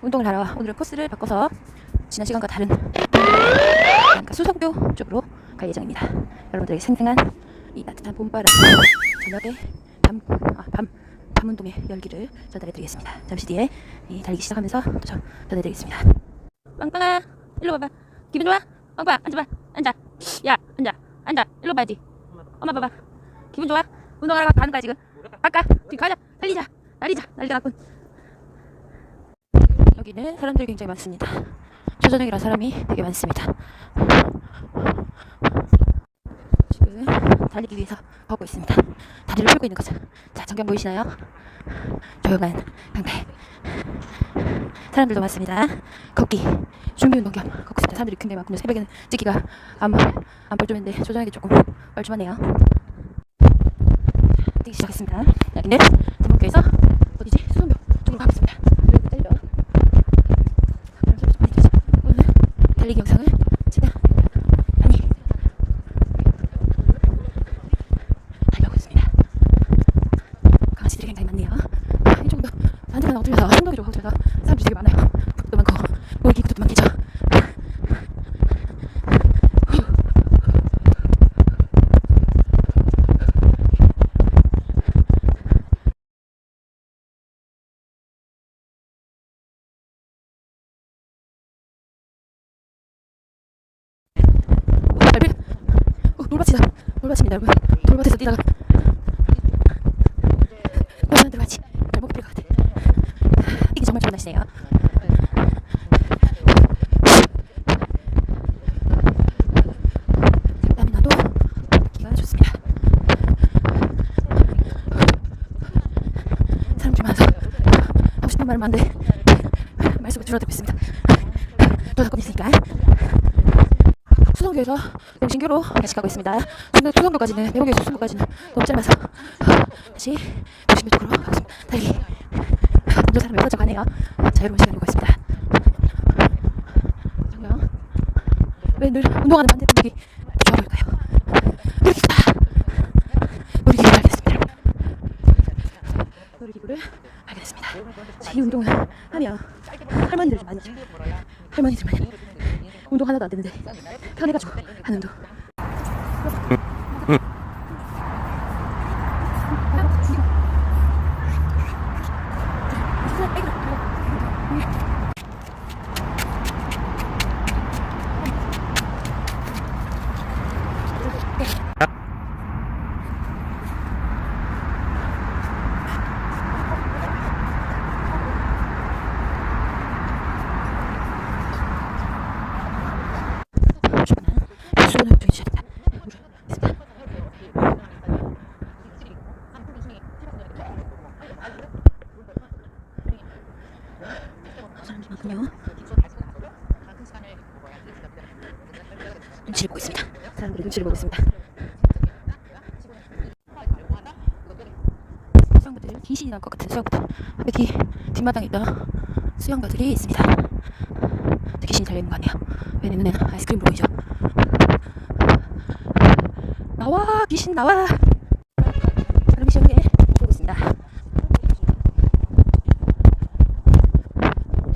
운동을 하러 오늘은 코스를 바꿔서 지난 시간과 다른 그러니까 수성교 쪽으로 갈 예정입니다. 여러분들에게 생생한 이 따뜻한 봄바람 저녁에 밤, 아, 밤, 밤 운동의 열기를 전달해드리겠습니다. 잠시 뒤에 이 달리기 시작하면서 또 저, 전해드리겠습니다. 빵빵아 일로 와봐. 기분 좋아? 빵빵 앉아봐. 앉아. 야 앉아. 앉아. 일로 봐야지. 엄마 봐봐. 기분 좋아? 운동하러 가는 거야 지금. 아까 뒤 가자. 달리자. 날리자. 날리자 갔군. 여기는 사람들이 굉장히 많습니다. 초저녁이라 사람이 되게 많습니다. 지금 달리기 위해서 걷고 있습니다. 다리를 풀고 있는 거죠. 자, 전경 보이시나요? 조용한 강배. 사람들도 많습니다. 걷기, 준비 운동 겸 걷고 있습니다. 사람들이 굉장히 많군요. 새벽에는 찍기가 안, 안 뻘쭘한데 조저녁에 조금 뻘쭘하네요. 뛰기 시작했습니다. 여기는 대목교에서 어디지? 수성교 쪽으로 가겠습니다. 그리고 달려. 바람 소리 좀 많이 들리죠? 오늘 달리기 영상을 최대한 많이 달려오고 있습니다. 강아지들이 굉장히 많네요. 아, 이쪽도 반대편 엎드려서 신동이 좀 엎드려서 사람들이 되게 많아요. 북도 많고 모기 구도 많겠죠. 오, 발배. 오, 돌밭입니다, 여러분. 돌밭에서 뛰다가 돌밭 들어가지. 발목 필것 같아. 이게 정말 좋은 날씨네요. 하고 싶은 말수가 줄어들고 있습니다. 또 사건 있으니까. 수성교에서 영신교로 다시 가고 있습니다. 중간 수성교까지는 대목에서 수성교까지는 너무 짧아서 다시 영신교 쪽으로 가겠습니다. 달리기 먼저 사람이 먼저 가네요. 자유로운 시간이 오고 있습니다. 왜늘 운동하는 반대편이 좋아 보일까요? 놀이기구다. 놀이기구를 알겠습니다. 놀이기구를. 자, 이 운동을 하면 할머니들 좀 많이. 할머니들 많이 운동 하나도 안 되는데 편해가지고 하는 운동. 충분한 수건을 두기 시작합니다. 물을 있습니다. 사람들이 많군요. 눈치를 보고 있습니다. 사람들이 눈치를 보고 있습니다. 수영부들 귀신이 나올 것 같은 수영부들 여기 뒷마당에 있던 수영가들이 있습니다. 저 귀신이 달려있는 거 아니에요? 왜 내 눈에 아이스크림으로 보이죠? 나와 귀신 나와 사람이 시원하게 보고 있습니다.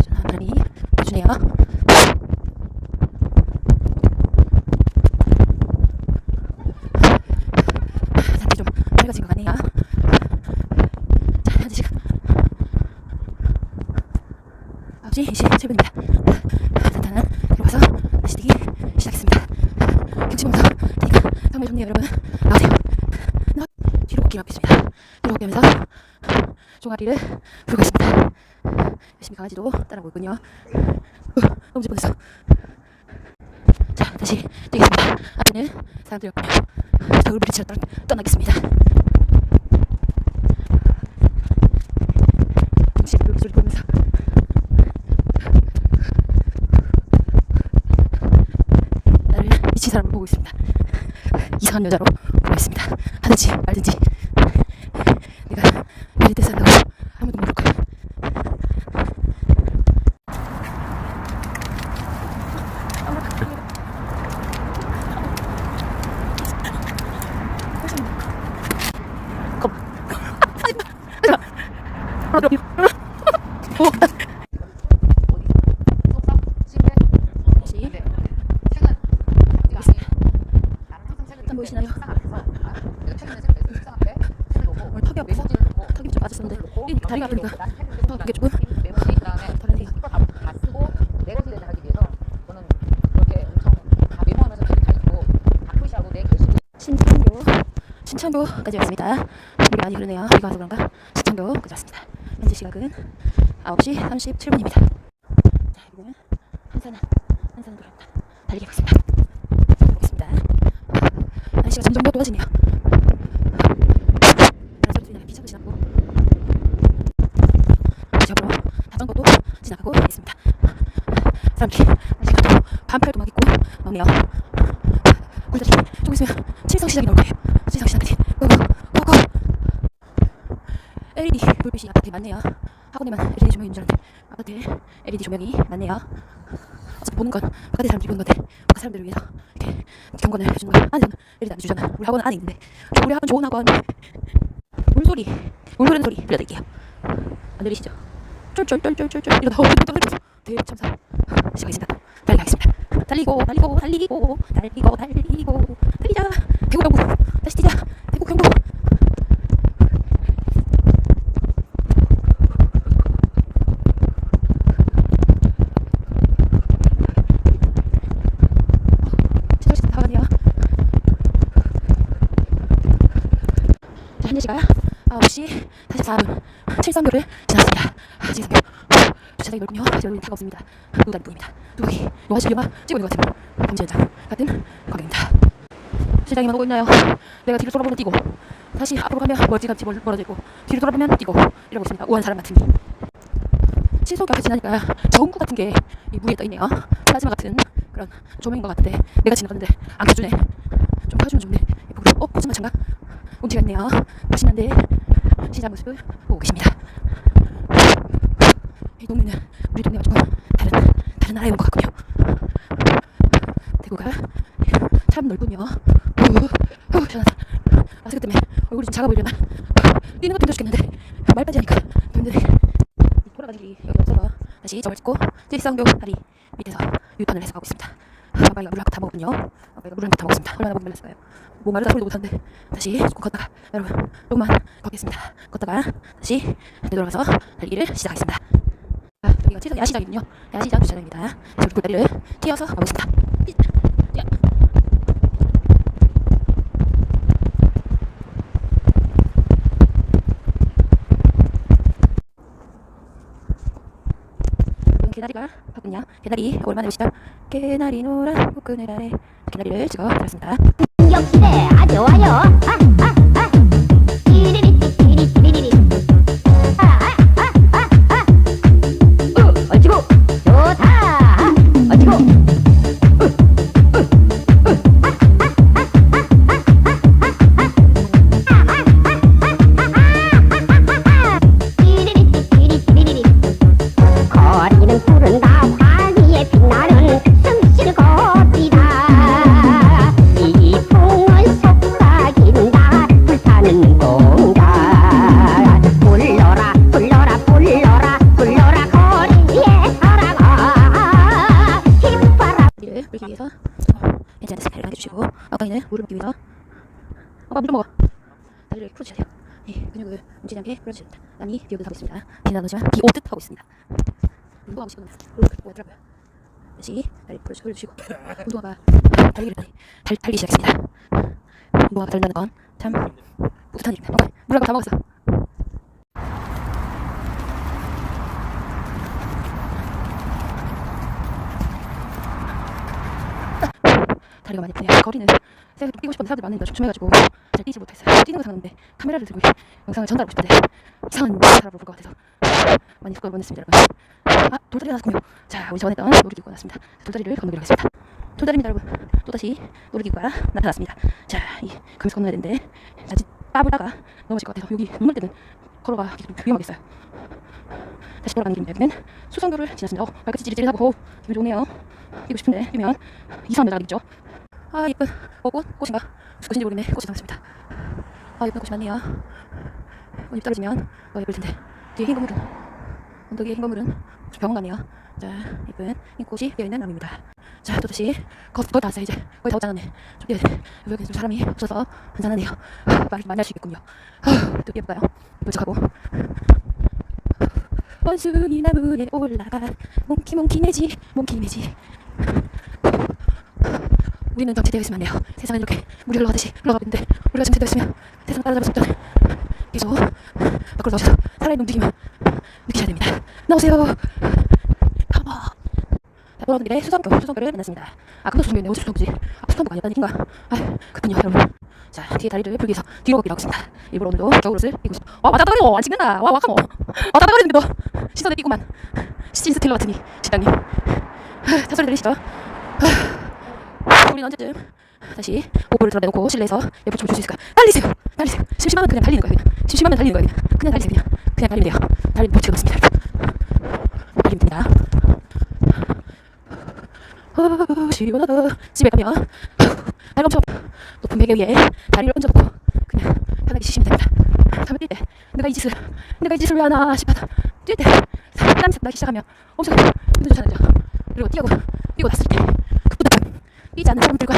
전화 많이 해주네요. 사람들이 좀 밝아진 것 같네요. 자, 현재 시간 9시 27분입니다. 산타는 들어가서 다시 뛰기 시작했습니다. 경치 보면서 뛰니까 정말 좋네요, 여러분. 나오세요. 나 뒤로 걷기를 하고 있습니다. 뒤로 걷기 하면서 종아리를 풀고 있습니다. 열심히 강아지도 따라오고 있군요. 어, 너무 재밌어. 자, 다시 뛰겠습니다. 앞에는 사람들이었군요. 자, 울부리치러 떠, 떠나겠습니다. 미친 사람으로 보고 있습니다. 이상한 여자로 보고 있습니다. 하든지 말든지 내가 뜻 산다고 아무도 모를 거야. 이게 조금 메모지 그다음에 다른 게 이거 다, 다 쓰고 내 것을 내자 하기 위해서 저는 그렇게 엄청 다 메모하면서 책다 읽고 다 표시하고 내 결심 신창교 신창교까지 왔습니다. 물이 많이 흐르네요. 비가 와서 그런가 신창교까지 왔습니다. 현재 시각은 9시 37분입니다. 자, 여기는 한산 한산 도로입니다. 달리기 하겠습니다. 보겠습니다. 날씨가 점점 더 좋아지네요. 사람들이 날씨가 더 반팔도 막 입고 나오네요. 꿀들이 조금 있으면 칠성 시장이 나올 거예요. 칠성 시장까지 고고 고고. LED 불빛이 아파트에 많네요. 학원에만 LED 조명이 있는 줄 알았는데 아파트에 LED 조명이 많네요. 어차피 보는 건 바깥에 사람들이 보는 건데 바깥 사람들을 위해서 이렇게 경건을 해주는 거예요. 안에서는 LED 안 주잖아. 우리 학원은 안에 있는데 우리 학원 좋은 학원 물소리 물소리는 소리 들려드릴게요. 안 들리시죠? 쫄쫄쫄쫄쫄쫄 이러다 어 떨어졌어. 대참사 시작하겠습니다. 달리겠습니다. 달리고 달리고 달리고 달리고 달리고. 달리자. 대구 경북 다시 뛰자. 대구 경북 자 현재 시각 9시 44분. 73교를 지났습니다. 73교 주차장이 넓군요 저는 차가 없습니다. 누다리 뿐입니다. 누더기 영화 실려만 찍고 것 같은 범죄 현장 같은 광경입니다. 시장에만 오고 있나요? 내가 뒤를 돌아보면 뛰고 다시 앞으로 가면 멀찌감치 멀- 멀어지고 뒤를 돌아보면 뛰고 이러고 있습니다. 우한 사람 같은 신속하게 지나니까 전구 같은 게 이 물에 떠 있네요. 플라즈마 같은 그런 조명인 것 같은데 내가 지나갔는데 안 켜주네. 좀 켜주면 좋네 어? 거짓말 참가? 운치가 있네요. 맛있는데 시장 모습을 보고 계십니다. 이 동네는 우리 동네가 조금 다른 다른 나라에 온 것 같군요. 대구가 참 넓군요 후, 후, 시원하다. 마스크 때문에 얼굴이 좀 작아 보이려나? 뛰는 것도 힘들어 죽겠는데? 말까지 하니까 더 힘드네. 이 돌아가는 길이 여기 없어서 다시 점을 찍고 찔성교 다리 밑에서 유턴을 해서 가고 있습니다. 아빠가 물을 다 먹었군요. 아빠가 물을 다 먹었습니다. 얼마나 목이 말랐을까요? 목 마르다 소리도 못하는데 다시 조금 걷다가 여러분 조금만 걷겠습니다. 걷다가 다시 되돌아가서 달리기를 시작하겠습니다. 아, 여기가 칠성 야시장이군요 야시장 주차장입니다 그래서 우리 돌다리를 튀어서. 그럼 개나리가 바쁘냐? 개나리 오랜만에 오시죠? 개나리 노란 꽃그늘 아래 개나리를 찍어 드렸습니다. 역시대 아주. 아, 아, 아. 아빠 물좀 먹어. 다리를 풀어주셔야 돼요. 예, 근육을 움직이지 않게 풀어주셔야 됩니다. 남이 비 오듯 하고 있습니다. 비는 안 오지만 비 오듯 하고 있습니다. 운동하고 싶거든요. 이렇게 오더라고요. 다시 다리 풀어주- 풀어주시고 운동화가 달리기를 달, 달, 달리기 시작했습니다. 운동화가 달린다는 건 참 뿌듯한 일입니다. 엉덩이 물한번 다 먹었어. 다리가 많이 아프네요. 거리는 제가 좀 뛰고 싶은데 사람들이 많으니까 춤춤해가지고 잘 뛰지 못했어요. 뛰는 거 상관없는데 카메라를 들고 영상을 전달하고 싶은데 이상한 사람으로 볼 것 같아서 많이 부끄러워 했습니다 여러분. 아 돌다리가 나왔군요. 자 우리 전했던 놀이기구가 나왔습니다. 돌다리를 건너기로 하겠습니다. 돌다리입니다 여러분. 또다시 놀이기구가 나타났습니다. 자이 가면서 건너야 되는데 아직 빠불다가 넘어질 것 같아서 여기 눈물 때는 걸어가기 좀 위험하겠어요. 다시 돌아가는 길입니다. 여기는 수성교를 지났습니다. 어, 발끝이 찌릿찌릿하고 오, 기분 좋네요. 뛰고 싶은데 뛰면 이상한 여자가 있죠. 아 예쁜 꽃 꽃인가? 꽃인지 모르겠네. 꽃이 나왔습니다. 아 예쁜 꽃이 많네요. 어, 잎 떨어지면 더 예쁠 텐데. 뒤에 흰 거물은 언덕에 흰 거물은 병원 같네요. 자 예쁜 흰 꽃이 피어있는 나무입니다. 자 또다시 거의 다 왔어요 이제. 거의 다 왔잖아네. 좀 뛰어야 돼 여기 좀 사람이 없어서 한산하네요. 아, 말이 많이 할 수 있겠군요. 아, 또 뛰어볼까요? 뿔쩍하고. 원숭이 나무에 올라가. 몽키 몽키 매지 몽키 매지 우리는 정체되어 있으면 안 돼요 세상은 이렇게 물이 흘러가듯이 흘러가고 있는데 우리가 정체되어 있으면 세상 따라잡을 수 없잖아요 계속 밖으로 나오셔서 살아있는 움직임을 느끼셔야 됩니다 나오세요 컴온 자, 돌아오는 길에 수성교, 수성교를 만났습니다. 아, 금도 수성교였네. 어디 수성교지? 아, 수성교가 아니었다는 얘기인가? 아, 그렇군요, 여러분. 자, 뒤에 다리를 풀기 위해서 뒤로 걷기를 하고 있습니다. 일부러 오늘도 겨울옷을 입고 있습니다. 와, 맞아 떨어져! 안 찍는다! 와, 와카모! 와, 따떨어지는데도 시선에 띄구만. 시즌 스틸러 같으니, 식당님. 하, 차 소리 들리시죠? 하, 우리는 언제쯤 다시 복부를 드러내놓고 실내에서 예쁜 춤을 출수 있을까? 달리세요! 달리세요! 심심하면 그냥 달리는 거예요, 그냥. 심심하면 달리는 거예요, 그냥. 그냥 달리세요, 그냥. 그냥 달리면 돼요. 달리면 법칙은 없습니다. 달리면 됩니다. 어, 시원하다. 집에 가면 날 엄청 높은 베개 위에 다리를 얹어놓고 그냥 편하게 쉬시면 됩니다. 잠을 뛸때 내가 이 짓을 내가 이 짓을 왜 하나 싶어서 뛸때 땀이 나기 시작하면 엄청 힘들잖아요. 그리고 뛰고 뛰고 났을 때 뛰지 않는 사람들과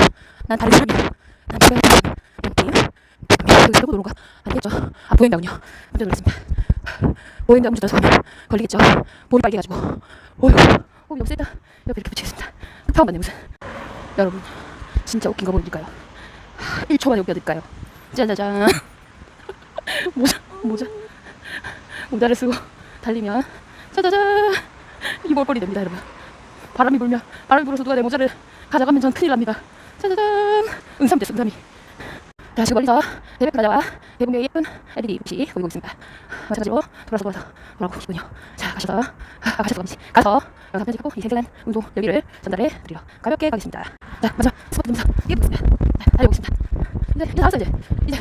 난 다른 사람이야. 난 누가 이런 게임 여기서 하고 노는 거 아니겠죠? 아 보행병요. 깜짝 놀랐습니다. 보행병 운전해서 가면 걸리겠죠? 볼이 빨개가지고 오유 오 너무 세다. 옆에 이렇게 붙이겠습니다. 급한 건데 무슨 여러분 진짜 웃긴 거 보여드릴까요? 1초 만에 웃겨드릴까요? 짜자잔 모자 모자 모자를 쓰고 달리면 짜자잔 이 볼거리 됩니다 여러분 바람이 불면 바람이 불어서 누가 내 모자를 가져가면 전 큰일 납니다. 짜자잔! 은삼 됐어 은삼이 자 지금 멀리서? 대백 가자와. 대분명의 예쁜 LED 빛이 보이고 있습니다. 마찬가지로 돌아서 돌아서 돌아오고 있군요. 자 가셔서. 아, 가셔서 가시 가서 영상 편집하고 이 생생한 운동 여기를 전달해 드리러 가볍게 가겠습니다. 자 마지막 스포트 점사 뛰어보겠습니다. 자 달려오고 있습니다. 이제 이제 나왔어 이제 이제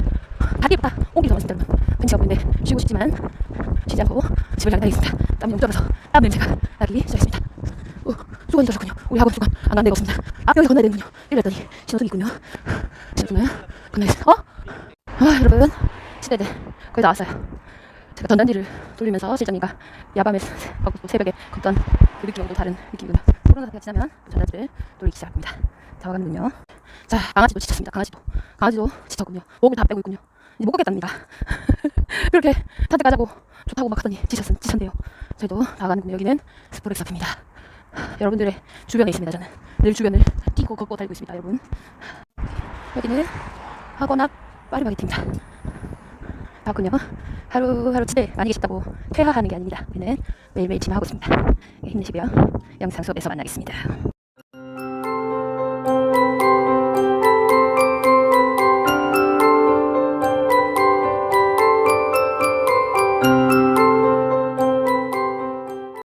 다리 예쁘다 옮기서 왔습니다 여러분. 벤치가 보이는데 쉬고 싶지만 쉬지 않고 집을 향해 다니겠습니다. 땀이 너무 떨어서 땀 냄새가 나기 시작했습니다. 오, 수건이 떨어졌군요. 우리 학원 수건. 안 간 데가 없습니다. 아 여기 건너야 되는군요. 이랬더니 신호등이 있군요. 신호등을 건너야겠어? 어? 아 여러분. 시대대 거의 다 왔어요. 제가 전단지를 돌리면서 실장님과 야밤에 또 새벽에 걷던 그 느낌하고 또 다른 느낌이군요 코로나 사태가 지나면 또 전단지를 돌리기 시작합니다. 다가가는군요. 자 강아지도 지쳤습니다. 강아지도. 강아지도 지쳤군요. 목을 다 빼고 있군요. 이제 못 걷겠답니다. 그렇게 산책 가자고 좋다고 막 하더니 지쳤, 지쳤네요. 저희도 다가가는군요. 여기는 스포렉스 앞입니다 여러분들의 주변에 있습니다 저는. 늘 주변을 뛰고 걷고 달리고 있습니다 여러분. 여기는 학원 앞 파리바게트입니다. 봤군요 하루하루 집에 많이 계시다고 퇴화하는 게 아닙니다. 우리는 매일매일 진화하고 있습니다. 네, 힘내시고요. 영상 수업에서 만나겠습니다